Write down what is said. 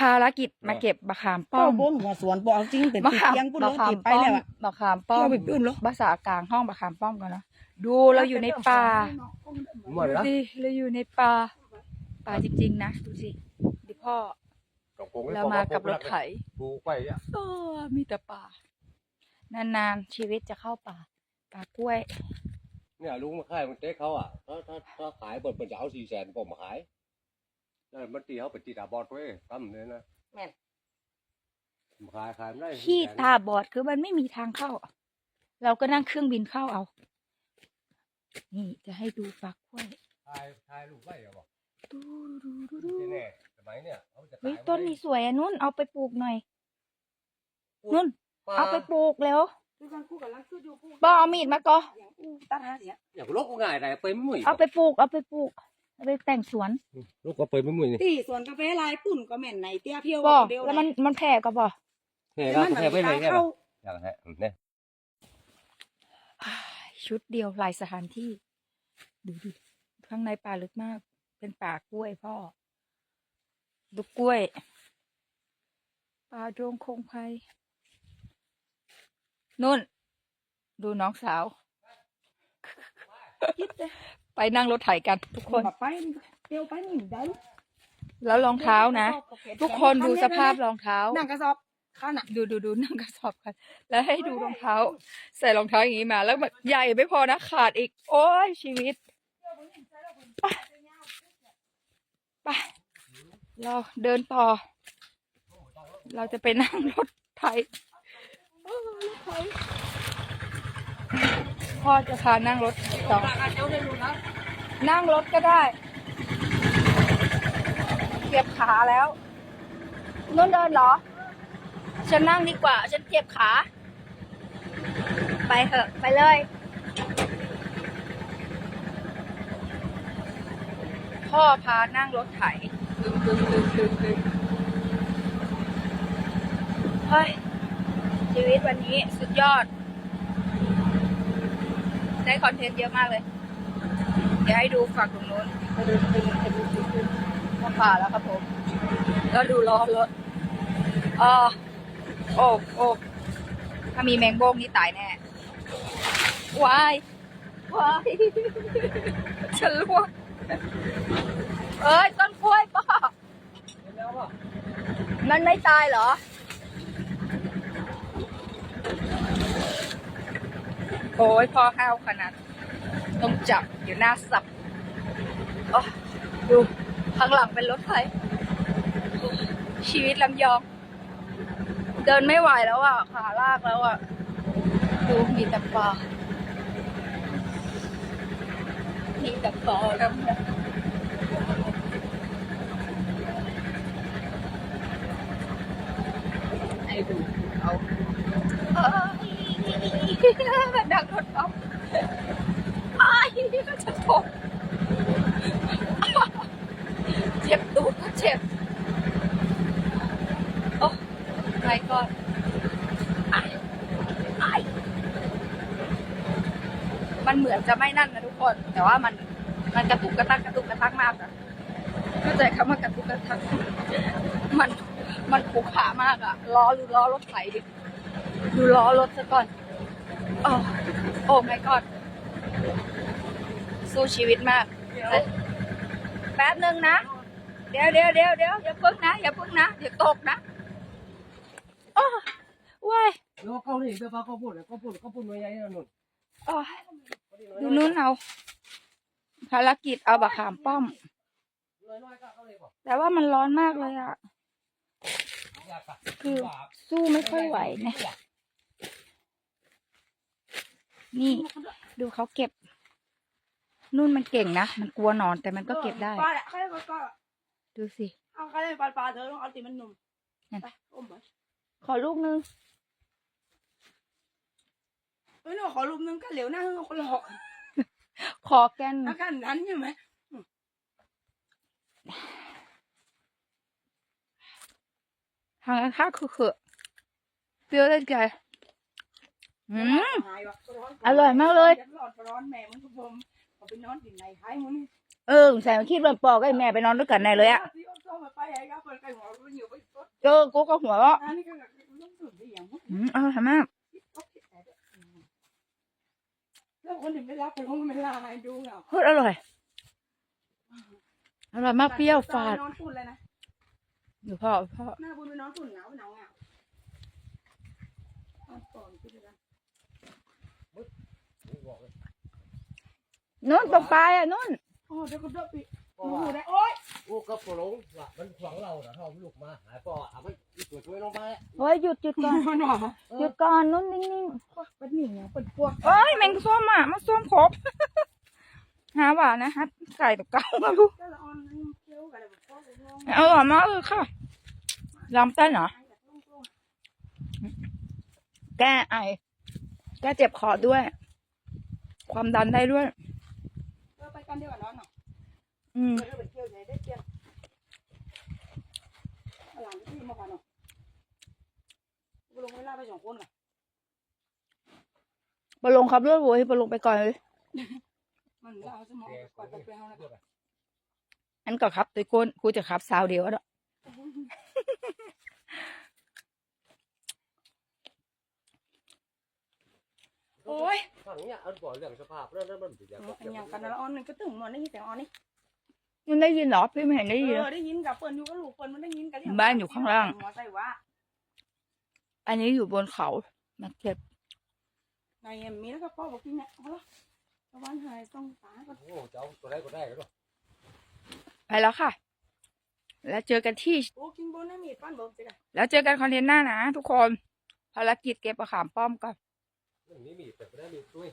ภารกิจมาเก็บมะขามป้ป้ออมบนหัวสวนบอกจริงเป็นมะติดขามเตียงปุ๊บมะเลยขามติดไปป้อมแล้วอะมะขามป้อมเอาไปปื้นเหรอภาษากลางห้องมะขามป้อมกันเนาะดูเราอยู่ในป่าหมดดูแล้วสิเราอยู่ในป่าป่าจริงๆนะดูสิดิพ่อเรามากับรถไถปลูกไปอะเออมีแต่ป่านานๆชีวิตจะเข้าป่าป่ากล้วย เนี่ยลุงมาขายมันเต๊กเขาอะถ้าถ้าถ้าขายเปิดมันจะเอาสี่แสนผมมาขาย แล้วมันตีเขาไปตีตาบอดไว้ตั้มเลยนะแม่นมาขายขายไม่ได้ขี้400,000ตาบอดคือมันไม่มีทางเข้า เราก็นั่งเครื่องบินเข้าเอา นี่จะให้ดูฝักกล้วยขายขายลูกไว้เหรอบอกดูดูดูดูที่ดูแน่สมัยเนี่ยเขาจะเฮ้ยขายต้นนี้สวยอะนุ่นเอาไปปลูกหน่อยปลูกนุ่นปลาเอาไปปลูกแล้วคือกันคู่กับลังคืออยู่คู่บอเอามีดมาก็ตัดหาเสียอย่างลูกก็ง่ายแต่ไปไม่มุ่ยเอาไปปลูก เอาไปปลูก เอาไปแต่งสวน ลูกก็ไปไม่มุ่ยนี่ตีสวนกาแฟลายปุ่นก็แม่นไหนเตี้ยเพียวบอเดียวแล้วมันมันแผ่ก็บอแค่แต่ก็มันแค่ไปเลยกแค่เข้าอย่างฮะเนี่ยอ้ายชุดเดียวหลายสถานที่ ดูดิข้างในป่าลึกมาก เป็นป่ากล้วยพ่อดูกล้วย ป่าดงคงไพนุ่น ดูน้องสาว ไปนั่งรถไถกัน ทุกคนแบบไปเดียวไปนี่ได้แล้วรองเท้านะ ทุกคนดูสภาพรองเท้านั่งกระสอบข้าน่ะดูดูดูนั่งกระสอบกัน แล้วให้ดูรองเท้า ใส่รองเท้าอย่างนี้มา แล้วมันใหญ่ไม่พอนะขาดอีก โอ้ยชีวิตไปไปเราเดินต่อ เราจะไปนั่งรถไถเออรถไถพ่อจะพานั่งรถต่อ นั่งรถก็ได้เจ็บขาแล้วนุ่นเดินเหรอ ฉันนั่งดีกว่า ฉันเจ็บขา ไปเถอะ ไปเลย พ่อพานั่งรถไถเฮ้ย ชีวิตวันนี้สุดยอด ได้คอนเทนต์เยอะมากเลย ดี๋ยวให้ดูฝั่งตรงนู้นไปดูไปดูไปดูไปดูเข้าป่าแล้วครับผมแล้วดูล้อรถอ่าโอ้โอ้ถ้ามีแมงโบ้งนี่ตายแน่วายวายฉันล่วงเอ้ยต้นกล้วยป่ะมันไม่ตายเหรอโอ้ยพอห้าวขนาด ต้องจับอยู่หน้าสับอดูข้างหลังเป็นรถไฟชีวิตลำยอง เดินไม่ไหวแล้วอะ ขาลากแล้วอะ ดูมีแต่ป่ามีแต่ป่าแล้วเนี่ยให้ดูเอาเอ้ยแบบดังรถเออ้า ยก็จะตกเจ็บตูดก็เจ็บ โอ้ไม่ก็ไอ้ไอ้มันเหมือนจะไม่นั่นนะทุกคน แต่ว่ามันมันกระตุกกระตักกระตุกกระตักมากอะเข้าใจคำว่ากระตุกกระตัก มันมันขูขามากอะล้อดูล้อรถไถดิดูล้อรถซะก่อน โอ้โอ้ไม่กอด สู้ชีวิตมากเลยแป๊บหนึ่งนะ เดี๋ยวเดี๋ยวเดี๋ยวเดี๋ยวอย่าพึ่งนะ อย่าพึ่งนะเดี๋ยวตกนะโอ้ว้ายแล้วเขานี่เดี๋ยวเขาพูดเขาพูดเขาพูดว่าไงนะนุ่นโอ้ยดูนู้นเอา ภารกิจเอาบะขามป้อมน้อยๆก็เขาเลยบอกแต่ว่ามันร้อนมากเลยอะอยากอะคือสู้ไม่ค่อยไหวนะนี่ ดูเขาเก็บ นุ่นมันเก่งนะ มันกลัวหนอนแต่มันก็เก็บได้ ปลาแหละเขาเรียกว่าปลาดูสิ เอาเขาเรียกปลาปลาเธอต้องเอาตีมันหนุ่มนั่น ไปอมไปขอลูกนึงเฮ้ยเราขอรูปนึงกันเหลวหน้าเราคนหลอกขอแกนอาการนั้นใช่ไหมทางข้าคือเขอะเปรี้ยวได้ไงอืมหายว่ะร้นอร่อยมากเลย ร้อนร้อนแม่มึงก็ผม เอาไปนอนที่ไหนหายมึงเออใส่มาคิดว่าปอกไอ้แม่ไปนอนด้วยกันแน่เลยอะที่เอาโซ่มาไปไอ้ก็เปิดไก่หัวมันอยู่ไปโซ่เจอกูก็หัวเราะอันนี้ก็ต้องสุดไปอย่างอืมอร่อยมากแล้วคนถึงไม่รับคนไม่ลาให้ดูเหรอเฮ้ยอร่อยอร่อยมากเปรี้ยวฝาดนอนตุ่นเลยนะอยู่พ่อพ่อหน้าบุญไปนอนตุ่นเหงาเหงาเหงาก่อนคือกัน นู่นตรงปลายอะนู่นโอ้เดี๋ยวก็เดือดปีเพราะหูว่าได้โอ๊ยกูก็ปลงว่ามันขวางเราน่ะเขาเอาลูกมาหายพ่อเอามันตัวช่วยลงมาเฮ้ยหยุดหยุดก่อนมันหวานหยุดก่อนนู่นนิ่งเป็นหนีเนี่ยเป็นพวกๆเอ้ยแมงส้มอะมันส้มครบหาหวานนะฮะไก่ตัวเก่ามาลูกก็ละออนเคี้ยวกันเลยพวกลงอร่อยมากเลยค่ะลำเต้นเหรอแก้ไอแก้เจ็บคอด้วย ความดันได้ด้วยเออไปกันเดียวกันนอนเนาะอืมเออเป็นเที่ยวใหญ่ได้เที่ยวหลังที่มาก่อนเนาะกูลงเวลาไปสองคนก่อนปลงครับเลือดโวยปลงไปก่อนเลยมันเล่าสมองก่อนไปไปเอาแล้วอันก็ครับตัวก้นกูจะขับสาวเดียวแล้ว โอ้ยฝั่งเนี้ยอันบ่อเรื่องสภาพแล้วนั่นมันเป็นอย่างอันอย่างกันละออนนึงก็ตึงมันได้ยินเสียงออนนี่มันได้ยินเหรอพี่ไม่เห็นได้ยินเอเลยอได้ยินกับเปิ้นอยู่ก็ลูกเปิ้นมันได้ยินกันบ้านอยู่ข้างล่างหัวใส่ว่าอันนี้อยู่บนเขามาเก็บในมีแล้วก็พ่อบอกกินเนี่ยเอาละตะวันหายต้องตาก็โอ้เจ้าตัวได้ก็ได้ก็ไปแล้วค่ะ แล้วเจอกันที่โอ้กินบนน้ำมีดปั้นบ่สิกันแล้วเจอกันคอนเทนต์หน้านะทุกคนภารกิจเก็บมะขามป้อมก่อน นี่มีแต่ไม่ได้มีด้วย